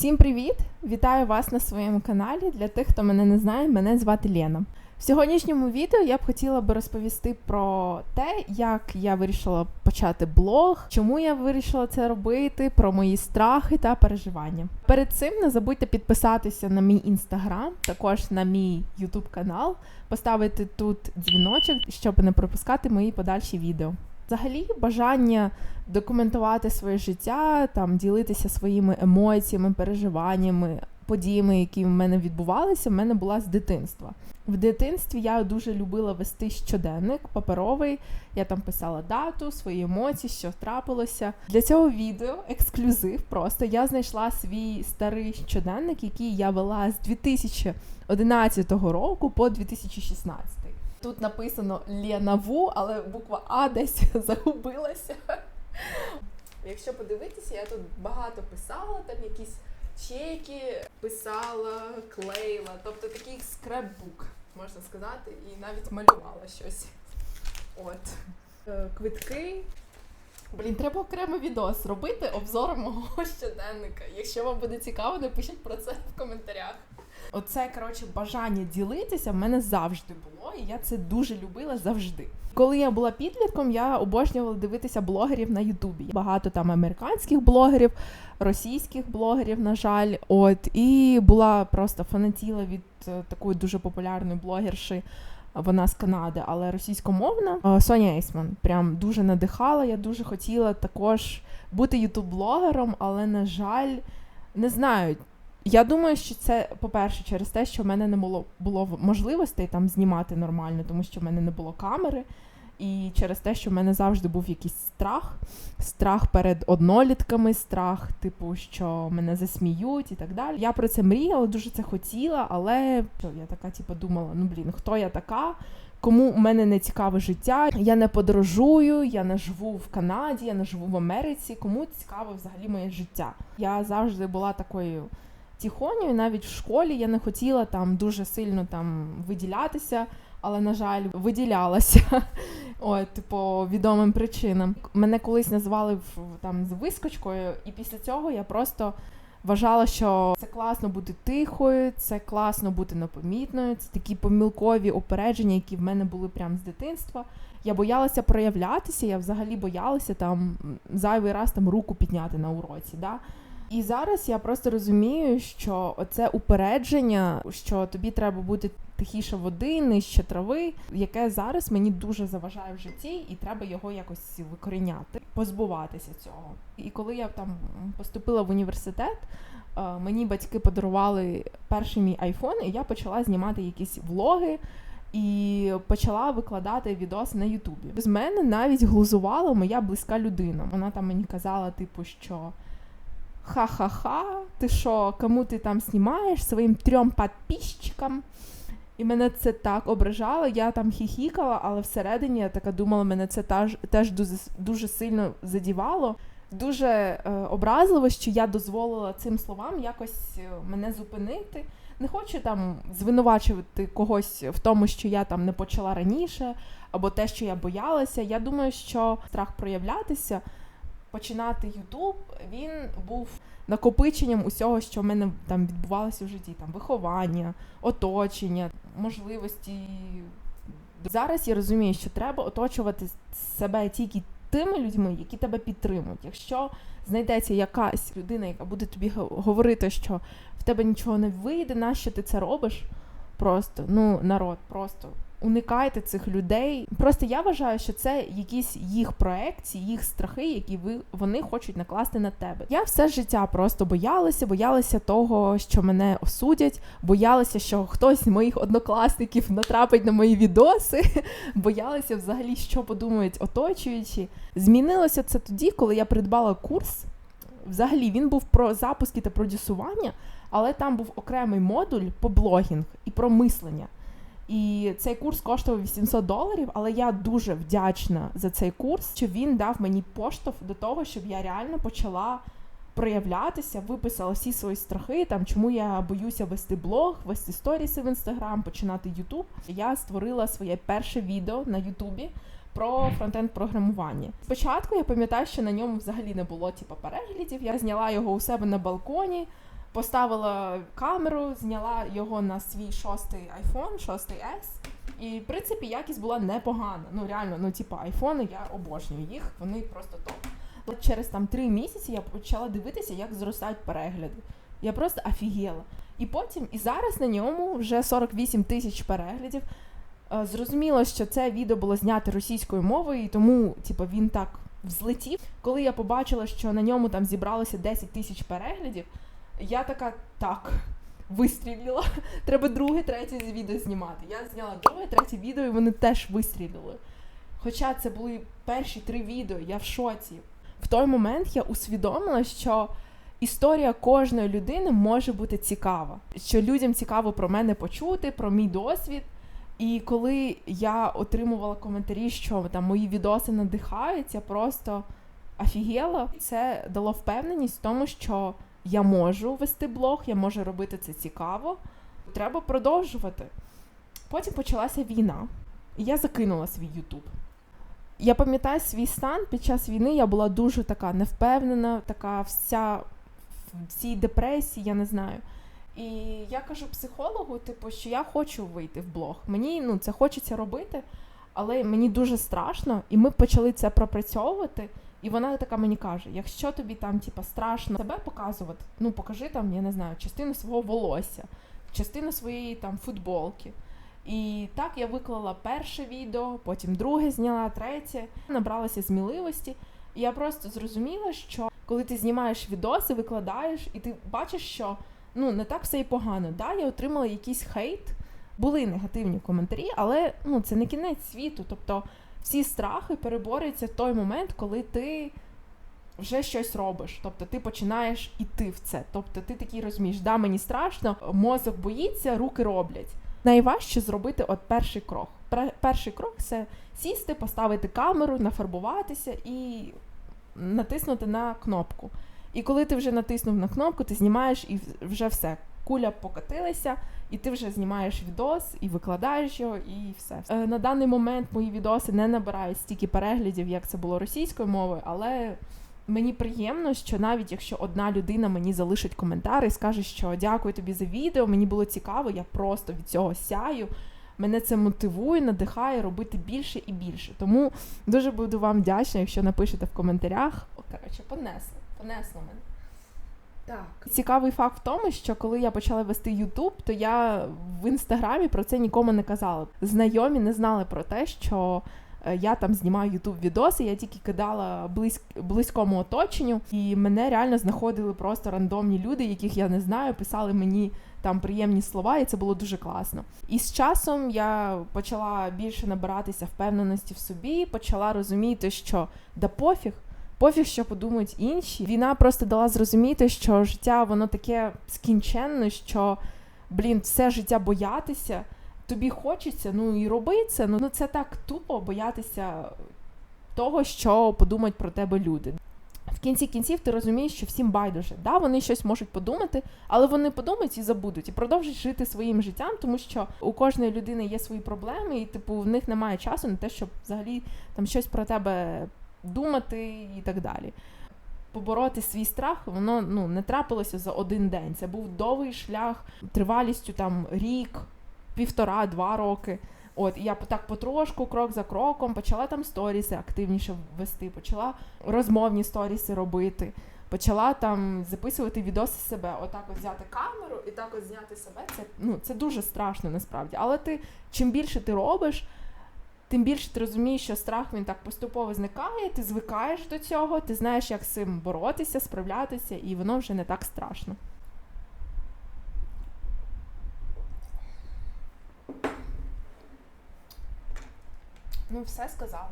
Всім привіт! Вітаю вас на своєму каналі. Для тих, хто мене не знає, мене звати Лена. В сьогоднішньому відео я б хотіла би розповісти про те, як я вирішила почати блог, чому я вирішила це робити, про мої страхи та переживання. Перед цим не забудьте підписатися на мій інстаграм, також на мій ютуб канал, поставити тут дзвіночок, щоб не пропускати мої подальші відео. Взагалі, бажання документувати своє життя, там ділитися своїми емоціями, переживаннями, подіями, які в мене відбувалися, в мене була з дитинства. В дитинстві я дуже любила вести щоденник паперовий. Я там писала дату, свої емоції, що трапилося. Для цього відео ексклюзив. Просто я знайшла свій старий щоденник, який я вела з 2011 року по 2016. Тут написано Лена Ву, але буква А десь загубилася. Якщо подивитися, я тут багато писала, там якісь чеки писала, клеїла, тобто такий скраббук, можна сказати, і навіть малювала щось. От. Е, Квитки. Блін, треба окремо відос робити обзор мого щоденника. Якщо вам буде цікаво, напишіть про це в коментарях. Оце коротше бажання ділитися в мене завжди було, і я це дуже любила завжди. Коли я була підлітком, я обожнювала дивитися блогерів на Ютубі. Багато там американських блогерів, російських блогерів, на жаль. От і була просто фанатіла від е, такої дуже популярної блогерши. Вона з Канади, але російськомовна Е, Соня Ейсман. Прям дуже надихала. Я дуже хотіла також бути ютуб-блогером, але на жаль, не знаю. Я думаю, що це, по-перше, через те, що в мене не було було можливостей там знімати нормально, тому що в мене не було камери. І через те, що в мене завжди був якийсь страх, страх перед однолітками, страх, типу, що мене засміють і так далі. Я про це мріяла, дуже це хотіла, але я така, типу, думала: ну блін, хто я така? Кому в мене не цікаве життя? Я не подорожую, я не живу в Канаді, я не живу в Америці. Кому цікаве взагалі моє життя? Я завжди була такою тихонею, навіть в школі я не хотіла там дуже сильно там виділятися, але, на жаль, виділялася От, по відомим причинам. Мене колись назвали там з вискочкою, і після цього я просто вважала, що це класно бути тихою, це класно бути непомітною. Це такі помилкові опередження, які в мене були прямо з дитинства. Я боялася проявлятися, я взагалі боялася там зайвий раз там руку підняти на уроці. Да? І зараз я просто розумію, що оце упередження, що тобі треба бути тихіше води, нижче трави, яке зараз мені дуже заважає в житті, і треба його якось викоріняти, позбуватися цього. І коли я там поступила в університет, е, мені батьки подарували перший мій айфон, і я почала знімати якісь влоги. І почала викладати відоси на Ютубі. З мене навіть глузувала моя близька людина. Вона там мені казала, типу, що ха-ха-ха, ти що, кому ти там знімаєш своїм трьом підписчикам? І мене це так ображало, я там хіхікала, але всередині я така думала, мене це теж, теж дуже, дуже сильно задівало. Дуже е, образливо, що я дозволила цим словам якось е, мене зупинити. Не хочу там звинувачувати когось в тому, що я там не почала раніше, або те, що я боялася. Я думаю, що страх проявлятися, починати Ютуб, він був накопиченням усього, що в мене там відбувалося в житті, там виховання, оточення, можливості. Зараз я розумію, що треба оточувати себе тільки тими людьми, які тебе підтримують. Якщо знайдеться якась людина, яка буде тобі говорити, що в тебе нічого не вийде, нащо ти це робиш? Просто ну народ, просто уникайте цих людей. Просто я вважаю, що це якісь їх проекції, їх страхи, які ви вони хочуть накласти на тебе. Я все життя просто боялася, боялася того, що мене осудять, боялася, що хтось з моїх однокласників натрапить на мої відоси, боялася взагалі, що подумають оточуючі. Змінилося це тоді, коли я придбала курс. Взагалі він був про запуски та продюсування, але там був окремий модуль по блогінг і про мислення. І цей курс коштував 800 доларів, але я дуже вдячна за цей курс, що він дав мені поштовх до того, щоб я реально почала проявлятися, виписала всі свої страхи, там чому я боюся вести блог, вести сторіси в інстаграм, починати Ютуб. Я створила своє перше відео на Ютубі про фронтенд програмування. Спочатку я пам'ятаю, що на ньому взагалі не було типу, переглядів. Я зняла його у себе на балконі. Поставила камеру, зняла його на свій шостий iPhone, шостий S. І в принципі якість була непогана. Ну реально, ну типа айфони, я обожнюю їх, вони просто топ. От через там три місяці я почала дивитися, як зростають перегляди. Я просто офігела. І потім, і зараз на ньому вже 48 тисяч переглядів. Е, Зрозуміло, що це відео було знято російською мовою, і тому, типу, він так взлетів. Коли я побачила, що на ньому там зібралося 10 тисяч переглядів, я така так. Вистрілила. Треба друге, третє відео знімати. Я зняла друге, третє відео, і вони теж вистрілили. Хоча це були перші три відео, я в шоці. В той момент я усвідомила, що історія кожної людини може бути цікава. Що людям цікаво про мене почути, про мій досвід. І коли я отримувала коментарі, що там мої відоси надихають, я просто офігела. Це дало впевненість в тому, що я можу вести блог, я можу робити це цікаво. Треба продовжувати. Потім почалася війна, і я закинула свій Ютуб. Я пам'ятаю свій стан під час війни. Я була дуже така невпевнена, така вся в цій депресії, я не знаю. І я кажу психологу, типу, що я хочу вийти в блог. Мені ну це хочеться робити, але мені дуже страшно, і ми почали це пропрацьовувати. І вона така мені каже: якщо тобі там типа страшно себе показувати, ну покажи там, я не знаю, частину свого волосся, частину своєї там футболки. І так я виклала перше відео, потім друге зняла, третє, набралася сміливості. І я просто зрозуміла, що коли ти знімаєш відоси, викладаєш, і ти бачиш, що ну не так все і погано. Да, я отримала якийсь хейт, були негативні коментарі, але ну це не кінець світу. Тобто всі страхи переборюються в той момент, коли ти вже щось робиш. Тобто ти починаєш іти в це. Тобто ти такий розумієш, да, мені страшно, мозок боїться, руки роблять. Найважче зробити от перший крок. Перший крок це сісти, поставити камеру, нафарбуватися і натиснути на кнопку. І коли ти вже натиснув на кнопку, ти знімаєш і вже все. Куля покотилася, і ти вже знімаєш відос і викладаєш його, і все. Е, на даний момент мої відоси не набирають стільки переглядів, як це було російською мовою, але мені приємно, що навіть якщо одна людина мені залишить коментар і скаже, що дякую тобі за відео, мені було цікаво, я просто від цього сяю. Мене це мотивує, надихає робити більше і більше. Тому дуже буду вам вдячна, якщо напишете в коментарях. О, коротше, понесло, понесло мене. Так. Цікавий факт в тому, що коли я почала вести Ютуб, то я в інстаграмі про це нікому не казала. Знайомі не знали про те, що е, я там знімаю Ютуб відоси, я тільки кидала близь, близькому оточенню, і мене реально знаходили просто рандомні люди, яких я не знаю, писали мені там приємні слова, і це було дуже класно. І з часом я почала більше набиратися впевненості в собі, почала розуміти, що да пофіг. Пофіг, що подумають інші. Війна просто дала зрозуміти, що життя воно таке скінченне, що блін, все життя боятися. Тобі хочеться, ну і роби це. Ну це так тупо боятися того, що подумають про тебе люди. В кінці кінців ти розумієш, що всім байдуже. Да, вони щось можуть подумати, але вони подумають і забудуть, і продовжать жити своїм життям, тому що у кожної людини є свої проблеми, і типу в них немає часу на те, щоб взагалі там щось про тебе думати і так далі. Побороти свій страх, воно ну не трапилося за один день. Це був довгий шлях тривалістю там рік, півтора-два роки. От і я так потрошку, крок за кроком, почала там сторіси активніше вести, почала розмовні сторіси робити, почала там записувати відоси себе. Отак от взяти камеру і так от зняти себе. Це ну це дуже страшно насправді. Але ти чим більше ти робиш, тим більше ти розумієш, що страх він так поступово зникає, ти звикаєш до цього, ти знаєш, як з цим боротися, справлятися, і воно вже не так страшно. Ну, все сказала.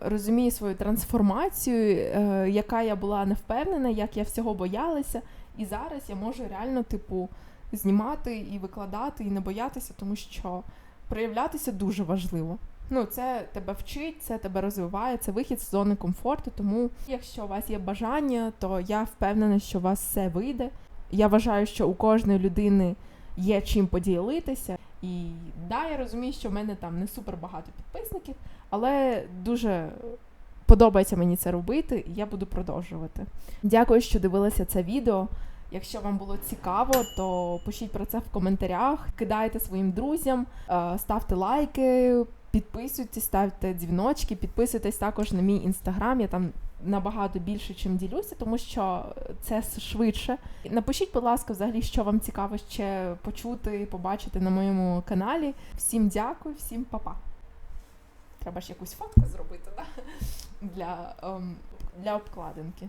Розумію свою трансформацію, е, яка я була не впевнена, як я всього боялася. І зараз я можу реально, типу, знімати і викладати, і не боятися, тому що проявлятися дуже важливо. Ну, це тебе вчить, це тебе розвиває, це вихід з зони комфорту. Тому, якщо у вас є бажання, то я впевнена, що у вас все вийде. Я вважаю, що у кожної людини є чим поділитися. І да, я розумію, що в мене там не супер багато підписників, але дуже подобається мені це робити, і я буду продовжувати. Дякую, що дивилися це відео. Якщо вам було цікаво, то пишіть про це в коментарях, кидайте своїм друзям, е, ставте лайки, підписуйтесь, ставте дзвіночки, підписуйтесь також на мій інстаграм. Я там набагато більше чим ділюся, тому що це швидше. Напишіть, будь ласка, взагалі, що вам цікаво ще почути, побачити на моєму каналі. Всім дякую, всім па-па. Треба ж якусь фотку зробити, да? для, ем, для обкладинки.